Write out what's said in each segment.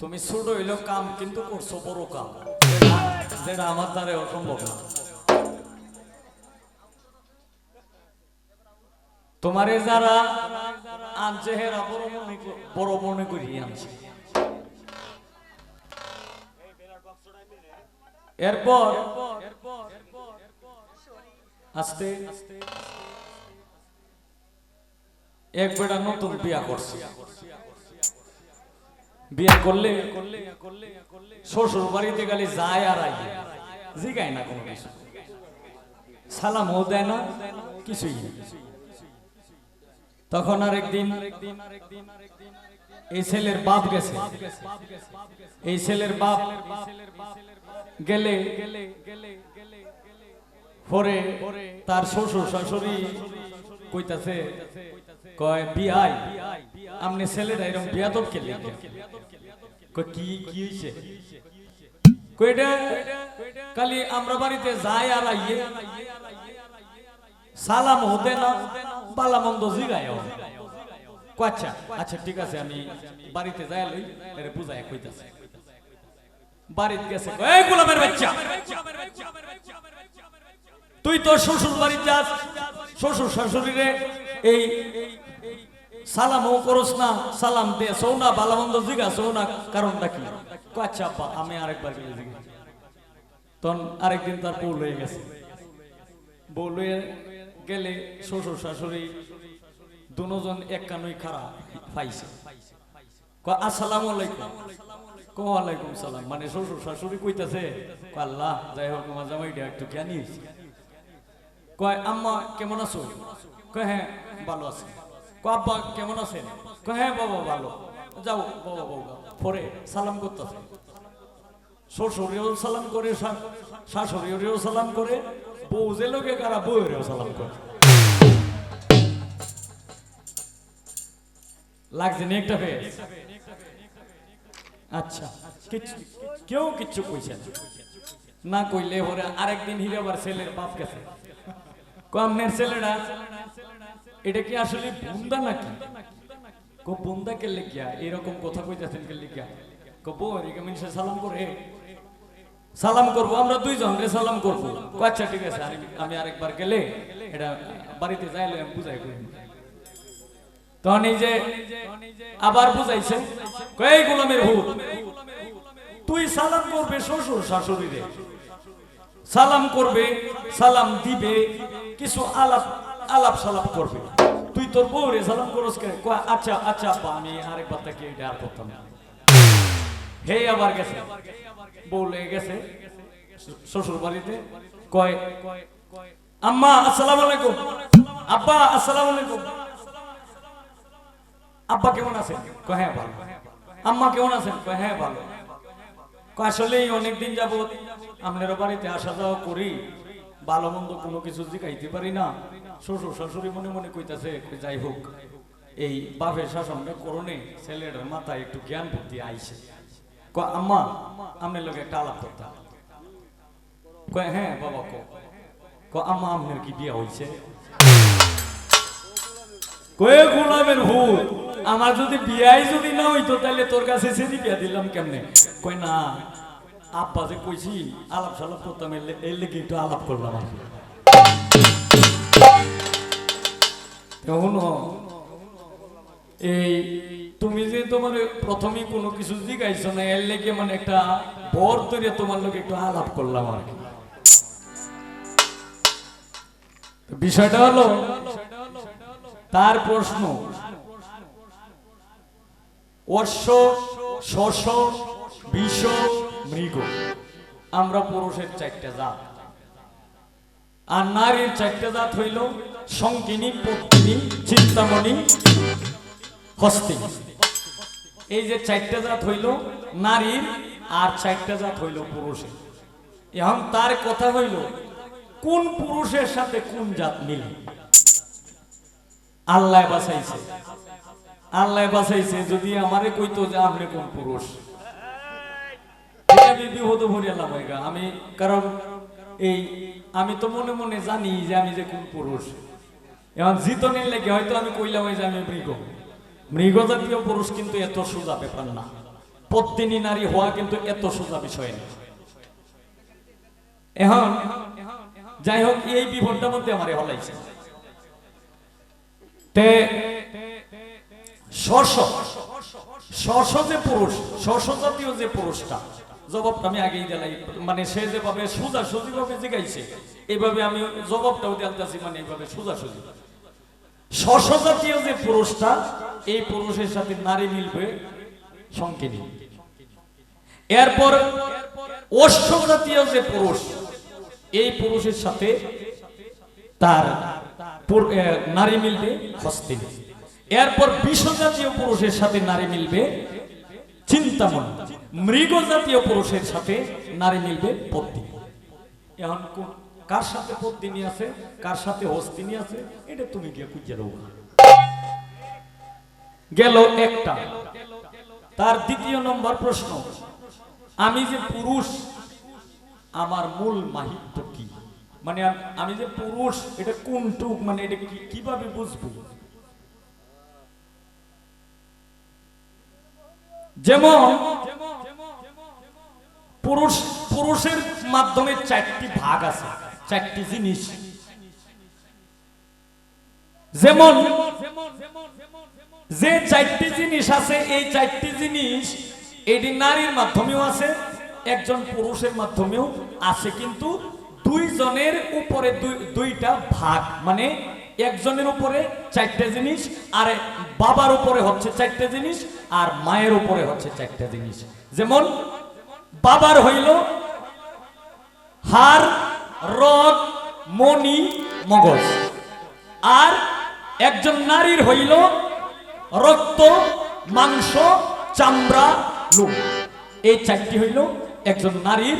তুমি ছোট হইল কাম কিন্তু করছ বড় কাম। যেটা আমার দ্বারা অসম্ভব না। তোমারে যারা আনছে হেরা বড় মনে বড় মনে করি আনছে। এরপর আস্তে এক বেটা নতুন বিয়া করছে। বিয়া করলে শ্বশুর বাড়িতে গেলে যায় আর আই জিগায় না কোনো কিছু। সালামও দেয় না, কিছুই তখন আর একদিন এই ছেলের বাপ গেছে। এই ছেলের বাপ গেলে পরে তার শ্বশুর শাশুড়ি কইতাছে কয়, বিয়াই। আমনে ছেলেরা এরকম বিয়া তো খেলে কয়, কি কি হইছে? খালি আমরা বাড়িতে যাই আর আইয়ে সালাম হতে না, বালা মন্দ জিগায় আচ্ছা আচ্ছা ঠিক আছে, আমি বাড়িতে যাই লই, এর বুঝায় কইতাছে। বাড়িতে গেছে এই গোলামের বাচ্চা। তুই তোর শ্বশুর বাড়ি যাস শ্বশুর শাশুড়িরে এই সালামও করস না সালাম দে সৌনা বালামন্দ জিগা সৌনা কারণটা কি? কয়, আচ্ছা আমি আরেকবার জিজ্ঞেস তখন আরেকদিন তার বউ লয়ে গেছে। বউ গেলে শ্বশুর শাশুড়ি দুজন এক কানুই খারা পাইছে। আসসালামু আলাইকুম। কয়, ওয়ালাইকুম সালাম। মানে শ্বশুর শাশুড়ি কইতাছে আল্লাহ যাই হোক আমার জামাইটা একটু জ্ঞানী কয়, আম্মা, কেমন আছো? কয় হ্যাঁ ভালো আছে। কয়, আব্বা, কেমন আছেন? কয় হ্যাঁ বাবা, ভালো। যাও, বাবা বাবা পরে সালাম করতেছে। শ্বশুরেও সালাম করে শাশুড়িও সালাম করে, বউ যে লোকে কারা, বউয়েরও সালাম করে। লাগছে নি একটা ফেস? আচ্ছা কিচ্ছু কেউ কিচ্ছু কইছে না। না কইলে পরে আরেকদিন হিরে আবার ছেলের বাপ গেছে। কমনের ছেলেটা এটা কি আসলে বুন্দা নাকি? কো বুন্দা কে লিখিয়া, এরকম কথা কইতাছেন কে লিখিয়া? সালাম করে। সালাম করব, আমরা দুইজন রে সালাম করব। আচ্ছা ঠিক আছে আমি- আরেকবার গেলে এটা বাড়িতে যাইলে আমি বুঝাই করি। তখন যে আবার বুঝাইছে কই গোলামের ভূত তুই সালাম করবে শ্বশুর শাশুড়ি রে সালাম করবে, সালাম দিবে কিছু আলাপ আলাপ সালাপ করবে। তুই তোর বউ রে সালাম করস কে? কয়, আচ্ছা আচ্ছা আব্বা আমি আরেকবার তাকে এটা আর করতাম হে আবার গেছে। বউ লেগে গেছে শ্বশুর বাড়িতে কয় আম্মা আসসালামু আলাইকুম। আব্বা আসসালামু আলাইকুম। আব্বা কেমন আছেন? কয় হ্যাঁ ভালো। আম্মা কেমন আছেন? কয় হ্যাঁ ভালো। আসলেই অনেকদিন যাবত আপনার বাড়িতে আসা যাওয়া করি। ভালো মন্দ কোনো কিছু জিগাইতে পারি না। শ্বশুর শাশুড়ি মনে মনে কইতাছে যাই হোক, এই বাপের শাসনটা করণে ছেলের মাথায় একটু জ্ঞান বুদ্ধি আইছে। কয়, আম্মা আপনার লোক একটা আলাপ করতাম। কয় হ্যাঁ বাবা কো কয়, আম্মা আপনার কি বিয়ে হইছে? কয়ে, গোলামের ভূত আমার যদি বিয়াই যদি না হইতো তাহলে তোর কাছে সেদি বিয়া দিলাম কেমনে? কই না আব্বা কইছি, আলাপ সালাপ করতাম এর লেগে একটু আলাপ করলাম আর কি। এই, তুমি যে তোমার প্রথমে কোনো কিছু জিগাইছো না, এর লেগে মানে একটা বর তৈরি তোমার লোক একটু আলাপ করলাম আর কি বিষয়টা হলো, তার প্রশ্ন, অশ্ব শস্য বিষ মৃগ। আমরা পুরুষের চারটে জাত। আর নারীর চারটে জাত হইল শঙ্কিনী পত্নী, চিন্তামণি হস্তিনী এই যে চারটে জাত হইল নারীর আর চারটে জাত হইল পুরুষের। এখন তার কথা হইল, কোন পুরুষের সাথে কোন জাত মিলে? আল্লাহ বাঁচাইছে আল্লাহ বাঁচাইছে যদি আমারে কইতো যে আপনি কোন পুরুষ? আমি বিপদ আমি, কারণ এই, আমি তো মনে মনে জানি যে আমি যে কোন পুরুষ। জিতনের লেগে হয়তো আমি কইলাম যে আমি মৃগ। মৃগ জাতীয় পুরুষ কিন্তু এত সোজা ব্যাপার না। নারী হওয়া কিন্তু এত সোজা বিষয় না। এখন, যাই হোক, এই বিভনটার মধ্যে আমার হলাইছে। তে যে পুরুষ শস্য জাতীয় যে পুরুষটা জবাবটা আমি আগেই দিলাই মানে সে যেভাবে সোজা সুজি ভাবে জিগাইছে, এইভাবে আমি জবাবটাও দিলতেছি মানে এইভাবে সোজা সুজি শস্য জাতীয় যে পুরুষটা, এই পুরুষের সাথে নারী মিলবে সংকিনী। এরপর অশ্ব জাতীয় যে পুরুষ, এই পুরুষের সাথে তার নারী মিলবে হস্তিনী এরপর বিশ্ব জাতীয় পুরুষের সাথে নারী মিলবে চিন্তামন মৃগ জাতীয় পুরুষের সাথে নারী মিলবে পত্নী এখন কার সাথে পত্নী আছে? কার সাথে হস্তিনী আছে? এটা তুমি গিয়ে খুঁজে দেবো গেল একটা। তার দ্বিতীয় নম্বর প্রশ্ন, আমি যে পুরুষ, আমার মূল মাহিত্য কি? মানে আমি যে পুরুষ, এটা কোনটুক মানে এটা কীভাবে বুঝব? যেমন পুরুষ, পুরুষের মাধ্যমে চারটি ভাগ আছে, চারটি জিনিস। যেমন, যে চারটি জিনিস আছে, এই চারটি জিনিস এটি নারীর মাধ্যমেও আছে, একজন পুরুষের মাধ্যমেও আছে, কিন্তু দুইজনের উপরে দুই- দুইটা ভাগ। মানে একজনের উপরে চারটে জিনিস, আর বাবার উপরে হচ্ছে চারটে জিনিস, আর মায়ের উপরে হচ্ছে চারটে জিনিস। যেমন বাবার হইল হার রগ মণি, মগজ। আর একজন নারীর হইল রক্ত, মাংস, চামড়া, লোম। এই চারটি হইল একজন নারীর।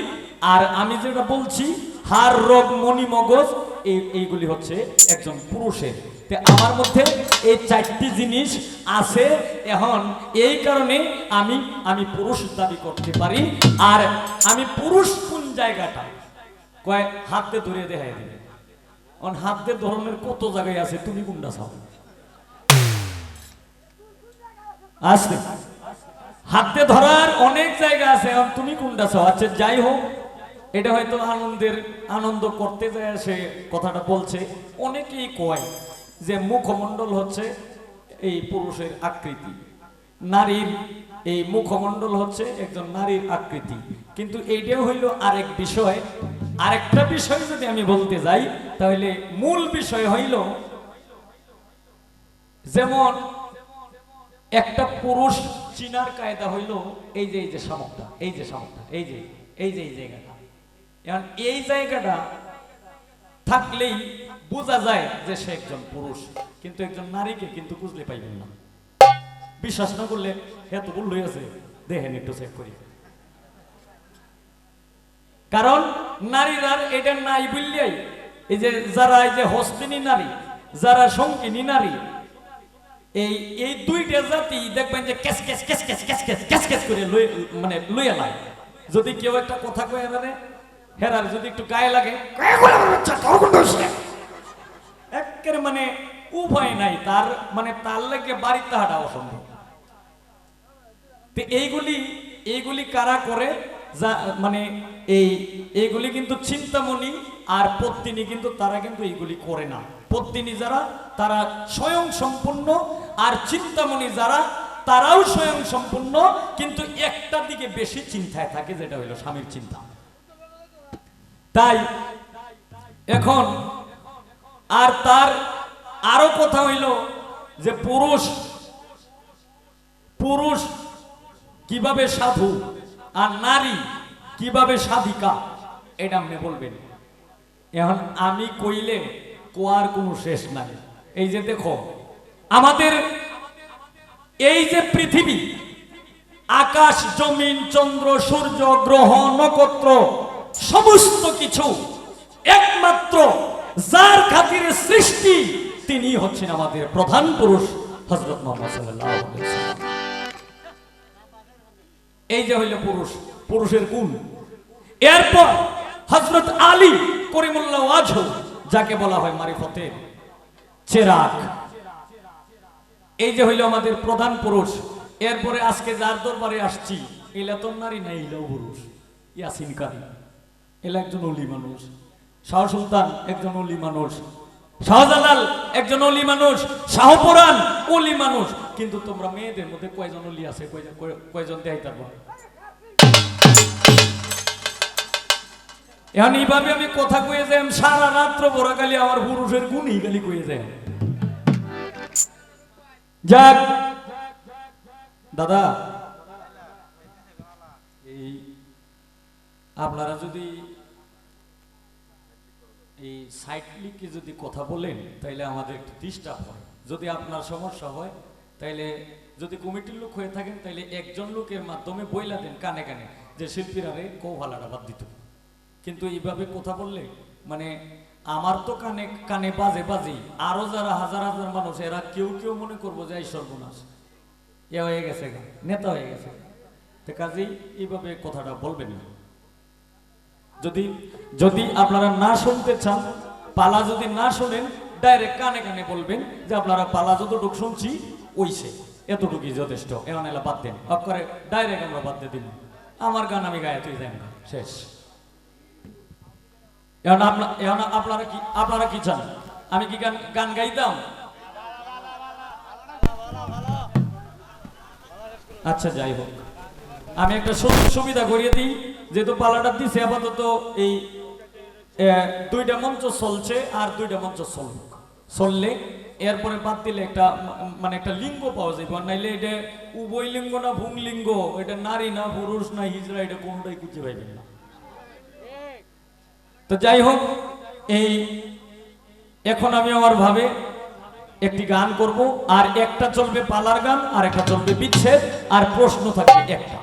আর আমি যেটা বলছি, হার রোগ মণি, মগজ, এই এইগুলি হচ্ছে একজন পুরুষের। তে আমার মধ্যে এই চারটি জিনিস আছে। এখন এই কারণে আমি আমি পুরুষ দাবি করতে পারি। আর আমি পুরুষ কোন জায়গাটা? কয় হাতে ধরে দেখাই দিবে অন হাত ধরনের কত জায়গায় আছে, তুমি কোনটা চাও? আছে। হাতে ধরার অনেক জায়গা আছে, এখন তুমি কোনটা চাও? আচ্ছা যাই হোক। এটা হয়তো আনন্দের, আনন্দ করতে যায় সে কথাটা বলছে। অনেকেই কয় যে মুখমণ্ডল হচ্ছে এই পুরুষের আকৃতি। নারীর এই মুখমণ্ডল হচ্ছে একজন নারীর আকৃতি। কিন্তু এইটাও হইল আরেক বিষয়। আরেকটা বিষয় যদি আমি বলতে যাই, তাহলে মূল বিষয় হইল যেমন একটা পুরুষ চিনার কায়দা হইল এই যে এই যে শামুকটা এই যে শামুকটা এই যে এই যে, এই জায়গাটা। এই জায়গাটা থাকলেই বোঝা যায় যে সে একজন পুরুষ, কিন্তু একজন নারীকে কিন্তু বুঝলে পাইবেন না। বিশ্বাস না করলে এত ভুল হয়ে আছে দেখেন একটু চেক করি। কারণ নারীরা এটা নাই বললেই, এই যে যারা এই যে হস্তিনী নারী, যারা সঙ্গিনী নারী, এই এই দুইটা জাতি দেখবেন যে ক্যাস ক্যাস ক্যাস ক্যাস ক্যাস ক্যাস ক্যাস ক্যাস করে মানে লইয়া লাগে যদি কেউ একটা কথা কয়ে মানে হেরার যদি একটু গায়ে লাগে একের মানে উভয় নাই তার মানে তার লাগে বাড়িতে হাঁটা অসম্ভব। এইগুলি এইগুলি কারা করে? যা মানে এই এইগুলি কিন্তু চিন্তামণি আর পত্তিনী কিন্তু তারা কিন্তু এইগুলি করে না। পত্তিনী যারা তারা স্বয়ং সম্পূর্ণ আর চিন্তামণি যারা তারাও স্বয়ং সম্পূর্ণ কিন্তু একটা দিকে বেশি চিন্তায় থাকে যেটা হলো স্বামীর চিন্তা। তাই এখন আর তার আরও কথা হইল যে পুরুষ পুরুষ কীভাবে সাধু আর নারী কীভাবে সাধিকা, এটা আপনি বলবেন। এখন আমি কইলে কোয়ার কোনো শেষ নাই। এই যে দেখো, আমাদের এই যে পৃথিবী, আকাশ, জমিন, চন্দ্র, সূর্য, গ্রহ, নক্ষত্র সমস্ত কিছু একমাত্র যার খাতিরে সৃষ্টি, তিনি হচ্ছেন আমাদের প্রধান পুরুষ হজরত মোহাম্মদ। এই যে হইল পুরুষ, পুরুষের গুণ। এরপর হজরত আলী করিমুল্লাহ আজহ যাকে বলা হয় মারিফতের চেরাগ। এই যে হইল আমাদের প্রধান পুরুষ, এরপরে আজকে যার দরবারে আসছি এলা তো নারী না এলাও পুরুষ, ইয়াসিন কারি। এলা একজন অলি মানুষ। শাহ সুলতান একজন অলি মানুষ। শাহজালাল একজন অলি মানুষ। শাহপুরান অলি মানুষ। কিন্তু তোমরা মেয়েদের মধ্যে কয়জন অলি আছে? কয়জন, কয়- কয়জন দেখাইতে পারবা এখন এইভাবে আমি কথা কয়ে যাই সারা রাত্র বড় গালি, আমার পুরুষের গুণই গালি কয়ে যায় যাক। দাদা, এই আপনারা যদি এই সাইক্লিককে যদি কথা বলেন, তাইলে আমাদের একটু ডিস্টার্ব হয়। যদি আপনার সমস্যা হয়, তাইলে যদি কমিটির লোক হয়ে থাকেন, তাইলে একজন লোকের মাধ্যমে বইলা দেন কানে কানে যে শিল্পীরা রে কৌভালাটা বাদ দিত। কিন্তু এইভাবে কথা বললে মানে আমার তো কানে কানে বাজে বাজেই আরও যারা হাজার হাজার মানুষ, এরা কেউ কেউ মনে করব যে, এই সর্বনাশ। এ হয়ে গেছে নেতা হয়ে গেছে তো কাজেই এইভাবে কথাটা বলবেন না। যদি যদি আপনারা না শুনতে চান, পালা যদি না শোনেন ডাইরেক্ট কানে কানে বলবেন যে আপনারা পালা যতটুকু শুনছি, ওইসে। এতটুকুই যথেষ্ট। এমন এলা বাদ দেন। অফ করে ডাইরেক্ট আমরা বাদ দিয়ে দিন আমার গান আমি গায়ে তুই দেন না। শেষ। এখন এখন আপনারা কি আপনারা কি চান? আমি কি গান গান গাইতাম? আচ্ছা যাই হোক। আমি একটা সুযোগ সুবিধা করিয়ে দিই। যেহেতু পালাটা দিছে, আপাতত এই দুইটা মঞ্চ চলছে আর দুইটা মঞ্চ চলুক চললে এরপরে বাদ দিলে একটা মানে একটা লিঙ্গ পাওয়া যাবে নাইলে এটা উভয় লিঙ্গ না ভূমলিঙ্গ এটা নারী না পুরুষ না হিজড়া, এটা কোনোটাই খুঁজে পাইবেন না। তো যাই হোক, এই, এখন আমি আমার ভাবে একটি গান করব। আর একটা চলবে পালার গান, আর একটা চলবে বিচ্ছেদ। আর প্রশ্ন থাকবে একটা।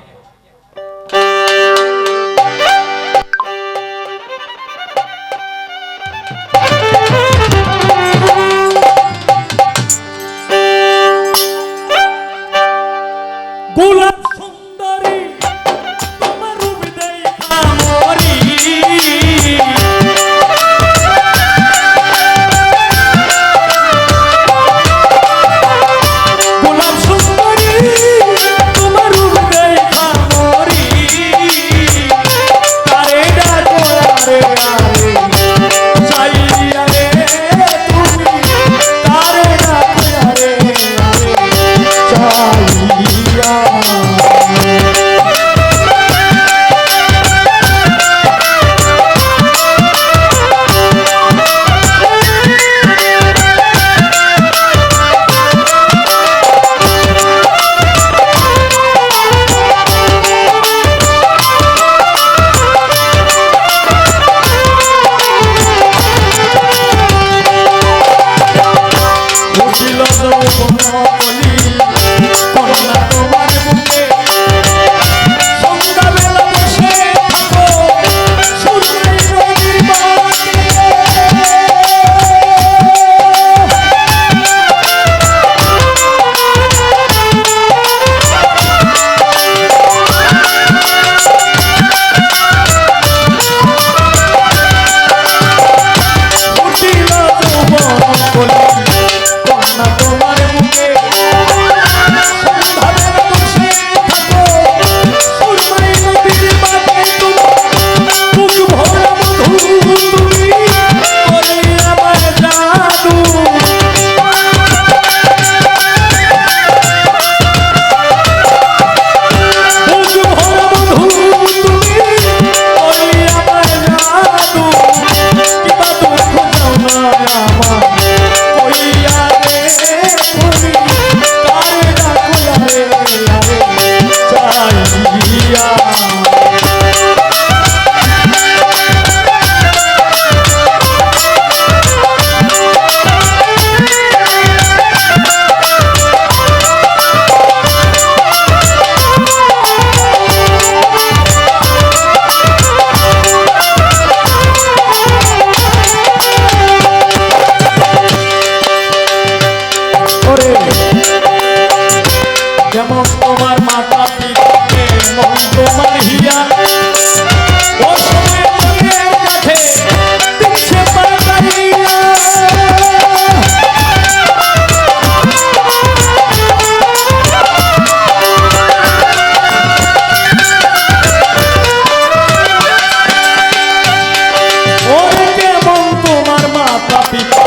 কেমন তোমার মাতা পিতা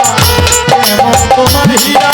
কেমন তোমার হীরা?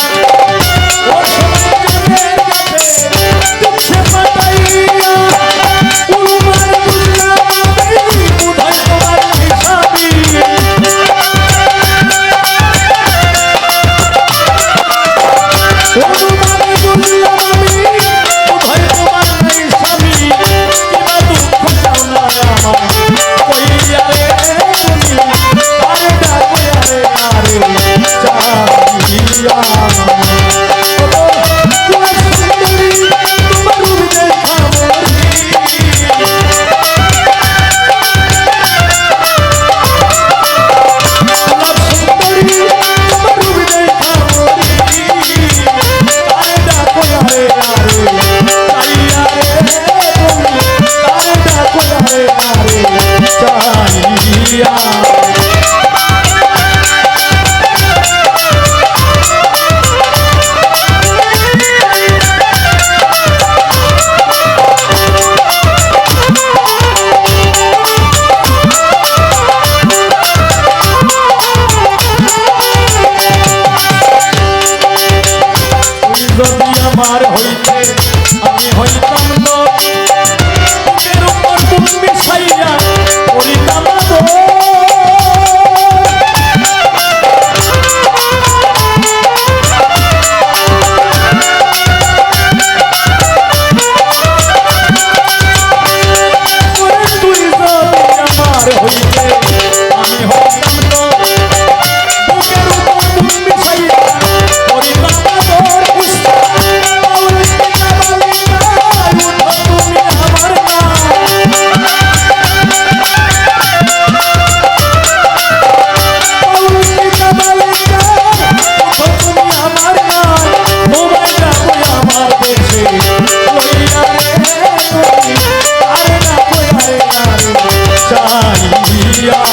Yeah.